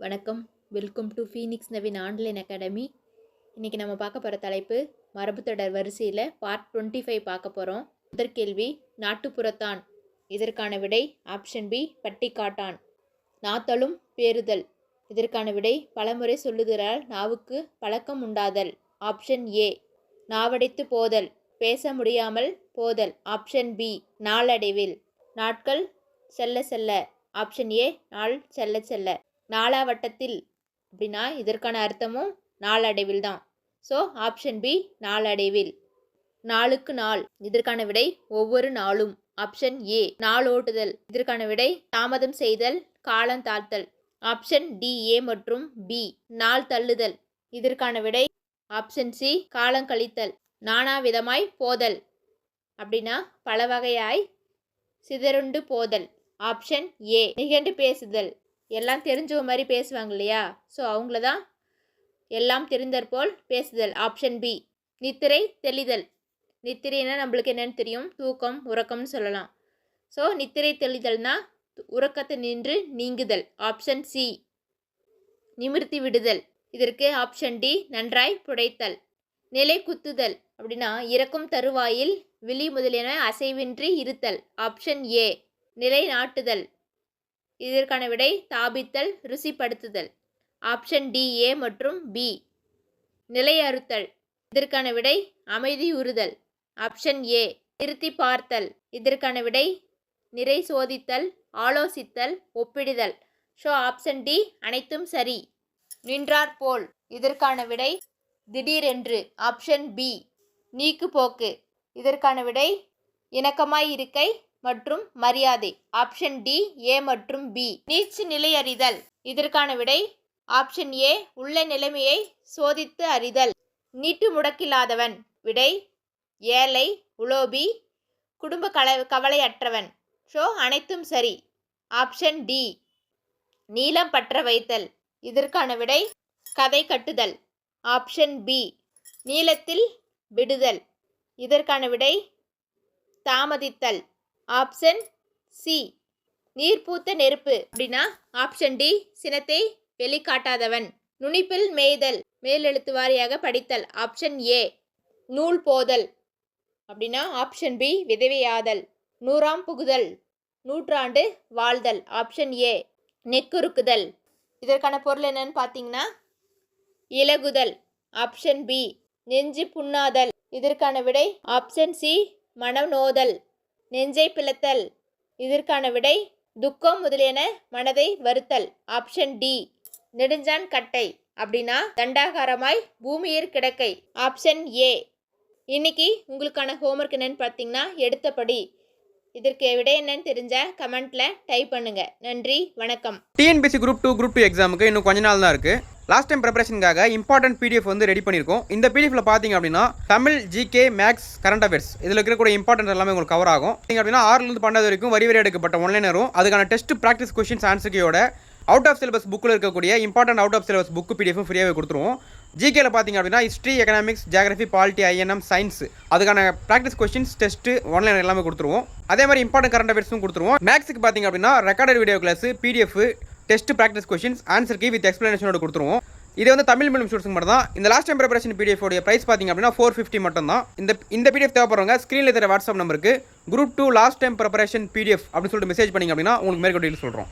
வணக்கம். Welcome to phoenix Naveen online academy இன்றைக்கி நம்ம பார்க்க போகிற தலைப்பு மரபுத்தொடர் வரிசையில் பார்ட் டுவெண்ட்டி ஃபைவ் பார்க்க போகிறோம் முதற் கேள்வி நாட்டுப்புறத்தான். இதற்கான விடை ஆப்ஷன் பி பட்டிக்காட்டான். நாத்தலும் பேறுதல். இதற்கான விடை பலமுறை சொல்லுகிறால் நாவுக்கு பழக்கம் உண்டாதல். ஆப்ஷன் ஏ நாவடைத்து போதல். பேச முடியாமல் போதல். ஆப்ஷன் பி நாளடைவில். நாட்கள் செல்ல செல்ல. ஆப்ஷன் ஏ நாள் செல்ல செல்ல. நாளாவட்டத்தில் அப்படின்னா இதற்கான அர்த்தமும் நாளடைவில் தான் ஸோ ஆப்ஷன் பி நாளடைவில். நாளுக்கு நாள் இதற்கான விடை ஒவ்வொரு நாளும். ஆப்ஷன் ஏ நாளோட்டுதல் இதற்கான விடை தாமதம் செய்தல் காலம் தாழ்த்தல். ஆப்ஷன் டி ஏ மற்றும் பி நாள் தள்ளுதல். இதற்கான விடை ஆப்ஷன் சி காலம் கழித்தல். நானாவிதமாய் போதல். அப்படின்னா பல வகையாய் சிதறுண்டு போதல். ஆப்ஷன் ஏ நிகண்டு பேசுதல். எல்லாம் தெரிஞ்சவ மாதிரி பேசுவாங்க இல்லையா? ஸோ அவங்கள தான் எல்லாம் தெரிந்தற்போல் பேசுதல். ஆப்ஷன் பி நித்திரை தெளிதல். நித்திரைனா நம்மளுக்கு என்னென்னு தெரியும்? தூக்கம் உறக்கம்னு சொல்லலாம். ஸோ நித்திரை தெளிதல்னா உறக்கத்தை நின்று நீங்குதல். ஆப்ஷன் சி நிமிர்த்தி விடுதல். இதற்கு ஆப்ஷன் டி நன்றாய் புடைத்தல். நிலை குத்துதல் அப்படின்னா இறக்கும் தருவாயில் விழி முதலியன அசைவின்றி இருத்தல். ஆப்ஷன் ஏ நிலை நாட்டுதல். இதற்கான விடை தாபித்தல் ருசிப்படுத்துதல். ஆப்ஷன் டி ஏ மற்றும் பி நிலையறுத்தல். இதற்கான விடை அமைதியுறுதல். ஆப்ஷன் ஏ திருத்தி பார்த்தல் இதற்கான விடை நிறை சோதித்தல் ஆலோசித்தல் ஒப்பிடுதல். ஸோ ஆப்ஷன் டி அனைத்தும் சரி. நின்றார் போல். இதற்கான விடை திடீரென்று. ஆப்ஷன் பி நீக்கு போக்கு. இதற்கான விடை இணக்கமாய் இருக்கை மற்றும் மரியாதை. ஆப்ஷன் டி ஏ மற்றும் பி நீச்சு நிலை அறிதல். இதற்கான விடை ஆப்ஷன் ஏ உள்ள நிலைமையை சோதித்து அறிதல். நீட்டு முடக்கில்லாதவன். விடை ஏழை உலோபி குடும்ப கல கவலையற்றவன். ஸோ அனைத்தும் சரி. ஆப்ஷன் டி நீளம் பற்ற வைத்தல். இதற்கான விடை கதை கட்டுதல். ஆப்ஷன் பி நீளத்தில் விடுதல். இதற்கான விடை தாமதித்தல். Option C. நீர் பூத்த நெருப்பு அப்படின்னா ஆப்ஷன் டி சினத்தை வெளிக்காட்டாதவன். நுனிப்பில் மேய்தல் மேலெழுத்து வாரியாக படித்தல். ஆப்ஷன் ஏ நூல் போதல் அப்படின்னா ஆப்ஷன் பி விதவையாதல். நூறாம் புகுதல் நூற்றாண்டு வாழ்தல். ஆப்ஷன் ஏ நெக்குறுக்குதல். இதற்கான பொருள் என்னன்னு பார்த்தீங்கன்னா இலகுதல். ஆப்ஷன் பி நெஞ்சு புண்ணாதல். இதற்கான விடை ஆப்ஷன் சி மனம் நோதல் நெஞ்சை பிளத்தல். இதற்கான விடை துக்கம் முதலியன மனதை வருத்தல். ஆப்ஷன் டி நெடுஞ்சான் கட்டை. அப்படின்னா தண்டாகாரமாய் பூமியிற் கிடக்கை. ஆப்ஷன் ஏ இன்னைக்கு உங்களுக்கான ஹோம்ஒர்க் என்னன்னு பார்த்தீங்கன்னா எடுத்தபடி இதற்கு விடை என்னன்னு தெரிஞ்ச கமெண்ட்ல டைப் பண்ணுங்க. நன்றி வணக்கம். TNPSC group two group two எக்ஸாமுக்கு இன்னும் கொஞ்ச நாள் தான் இருக்குது லாஸ்ட் டைம் ப்ரிப்பரேஷனுக்காக இம்பார்ட்டன்ட் பிடிஎஃப் வந்து ரெடி பண்ணியிருக்கோம். இந்த பிடிஎஃப்ல பார்த்தீங்க அப்படின்னா Tamil GK maths current affairs இதில் இருக்கக்கூடிய இம்பார்ட்டன்ட் எல்லாமே உங்களுக்கு கவர் ஆகும். நீங்கள் அப்படின்னா ஆறுலேருந்து பன்னெண்டு வரைக்கும் வரி வரி எடுக்கப்பட்ட ஒன்லைனரும் அதுக்கான டெஸ்ட் ப்ராக்டிஸ் கொஷின்ஸ் ஆன்சர்க்கையோட அவுட் ஆஃப் சிலபஸ் புக்கில் இருக்கக்கூடிய important out of syllabus book PDF ஃப்ரீயாகவே கொடுத்துருவோம். ஜிகேல பார்த்தீங்க அப்படின்னா history economics geography polity INM science அதுக்கான ப்ராக்டிஸ் கொஸ்டின்ஸ் டெஸ்ட் ஒன்லைன் எல்லாமே கொடுத்துருவோம். அதே மாதிரி இம்பார்ட்டன்ட் கரண்ட் அஃபேர்ஸும் கொடுத்துருவோம். மேக்ஸுக்கு பார்த்தீங்க அப்படின்னா recorded video class PDF test practice questions answer key with எக்ஸ்ப்ளனேஷனோட கொடுத்துருவோம். இது வந்து தமிழ் மீடியம் ஸ்டூடெண்ட்ஸ் மட்டும் தான் இந்த லாஸ்ட் டைம் ப்ரிப்பரேஷன் பிடிஎஃப் உடைய பிரைஸ் பார்த்தீங்க அப்படின்னா ஃபோர் ஃபிஃப்டி மட்டும் தான் இந்த இந்த பிடிஎஃப் தேவைப்படுறவங்க ஸ்க்ரீனில் தர வாட்ஸ்அப் நம்பருக்கு group two last time preparation PDF அப்படின்னு சொல்லிட்டு மெசேஜ் பண்ணிங்க அப்படின்னா உங்களுக்கு மேற்கொண்டு சொல்கிறோம்